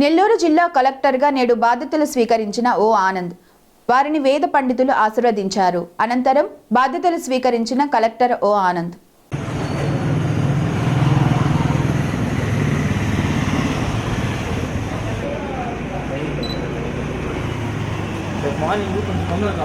నెల్లూరు జిల్లా కలెక్టర్గా నేడు బాధ్యతలు స్వీకరించిన ఓ ఆనంద్. వారిని వేద పండితులు ఆశీర్వదించారు. అనంతరం బాధ్యతలు స్వీకరించిన కలెక్టర్ ఓ ఆనంద్. మార్నింగ్ కొంచెం తొందరగా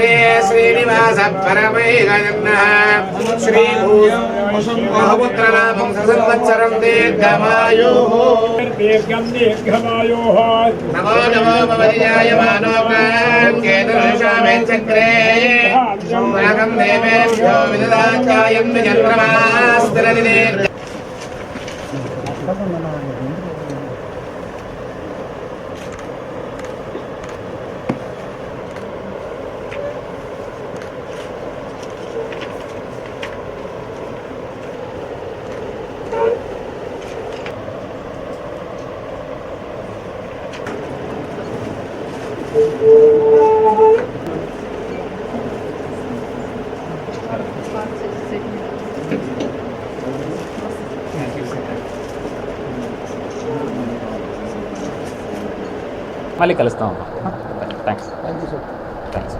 శ్రీ శ్రీనివాస పరమైగదిన్న శ్రీ బహుపుత్రలాభం సంవత్సరం దీర్ఘమాయు. దీర్ఘం దీర్ఘమాయో. నమో నమో భవతిజాయమానో కేతుషామే చక్రే స్వాగం దేవేభ్యో విదదాచాయంతి చంద్రమాస్తిరది మళ్ళీ కలుస్తాం థ్యాంక్స్ థ్యాంక్స్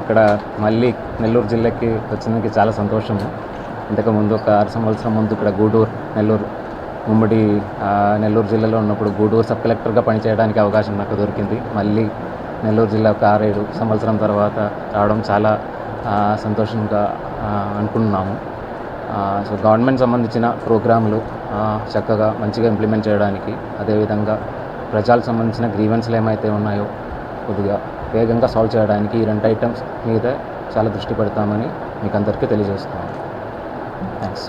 ఇక్కడ మళ్ళీ నెల్లూరు జిల్లాకి వచ్చినందుకు చాలా సంతోషము. ఇంతకుముందు ఒక ఆరు సంవత్సరం ముందు ఇక్కడ గూడూరు నెల్లూరు ఉమ్మడి నెల్లూరు జిల్లాలో ఉన్నప్పుడు గూడూరు సబ్ కలెక్టర్గా పనిచేయడానికి అవకాశం నాకు దొరికింది. మళ్ళీ నెల్లూరు జిల్లా ఒక ఆరేడు సంవత్సరం తర్వాత రావడం చాలా సంతోషంగా అనుకుంటున్నాము సో గవర్నమెంట్ సంబంధించిన ప్రోగ్రాములు చక్కగా మంచిగా ఇంప్లిమెంట్ చేయడానికి అదేవిధంగా ప్రజలకు సంబంధించిన గ్రీవెన్స్లు ఏమైతే ఉన్నాయో కొద్దిగా వేగంగా సాల్వ్ చేయడానికి ఈ రెండు ఐటమ్స్ మీద చాలా దృష్టి పెడతామని మీకు అందరికీ తెలియజేస్తున్నాను. థ్యాంక్స్